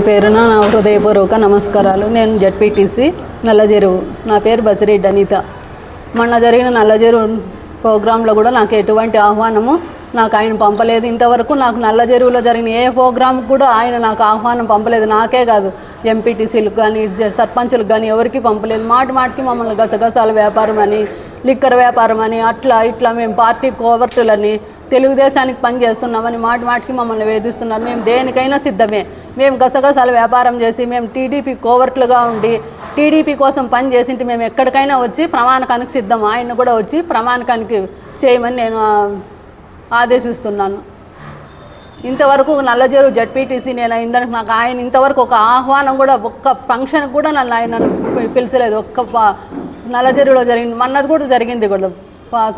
పేరున నా హృదయపూర్వక నమస్కారాలు. నేను జడ్పీటీసీ నల్లజెరువు. నా పేరు బసిరెడ్డి అనిత. మొన్న జరిగిన నల్లజెరువు ప్రోగ్రాంలో కూడా నాకు ఎటువంటి ఆహ్వానము నాకు ఆయన పంపలేదు. ఇంతవరకు నాకు నల్లజెరువులో జరిగిన ఏ ప్రోగ్రాం కూడా ఆయన నాకు ఆహ్వానం పంపలేదు. నాకే కాదు ఎంపీటీసీలకు కానీ జ- సర్పంచులకు కానీ ఎవరికి పంపలేదు. మాటి మాటికి మమ్మల్ని గసగసాల వ్యాపారం అని లిక్కర్ వ్యాపారం అని అట్లా ఇట్లా మేము పార్టీ కోవర్టులని తెలుగుదేశానికి పనిచేస్తున్నామని మాటి మాటికి మమ్మల్ని వేధిస్తున్నారు. మేము దేనికైనా సిద్ధమే. మేము గసగసాల వ్యాపారం చేసి మేము టీడీపీ కోవర్ట్లుగా ఉండి టీడీపీ కోసం పని చేసింటి మేము ఎక్కడికైనా వచ్చి ప్రమాణకానికి సిద్ధం. ఆయన కూడా వచ్చి ప్రమాణకానికి చేయమని నేను ఆదేశిస్తున్నాను. ఇంతవరకు నల్లజేరు జడ్పీటీసీ నేను ఇందాక నాకు ఆయన ఇంతవరకు ఒక ఆహ్వానం కూడా ఒక్క ఫంక్షన్ కూడా నన్ను ఆయన పిలిచలేదు. ఒక్క నల్లజేరులో జరిగింది. మన్నది కూడా జరిగింది కూడా.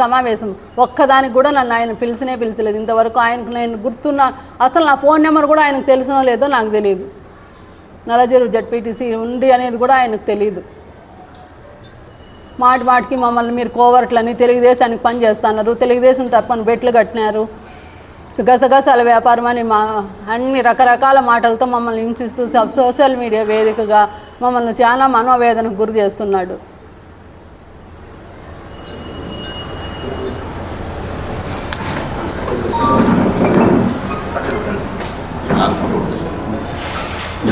సమావేశం. ఒక్కదానికి కూడా నన్ను ఆయన పిలిచినే పిలిచలేదు. ఇంతవరకు ఆయనకు నేను గుర్తున్నా. అసలు నా ఫోన్ నెంబర్ కూడా ఆయనకు తెలిసినో లేదో నాకు తెలియదు. నల్లజేరు జడ్పీటీసీ ఉంది అనేది కూడా ఆయనకు తెలియదు. మాటి మాటికి మమ్మల్ని మీరు కోవర్ట్లని తెలుగుదేశానికి పని చేస్తున్నారు. తెలుగుదేశం తప్పని బెట్లు కట్టినారు. గసగసాల వ్యాపారం అని మా అన్ని రకరకాల మాటలతో మమ్మల్ని హింసిస్తూ సోషల్ మీడియా వేదికగా మమ్మల్ని చాలా మనోవేదనకు గురి చేస్తున్నాడు.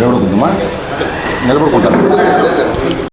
நிலவரம் கொஞ்சமா நிலவரம் கொண்டாங்க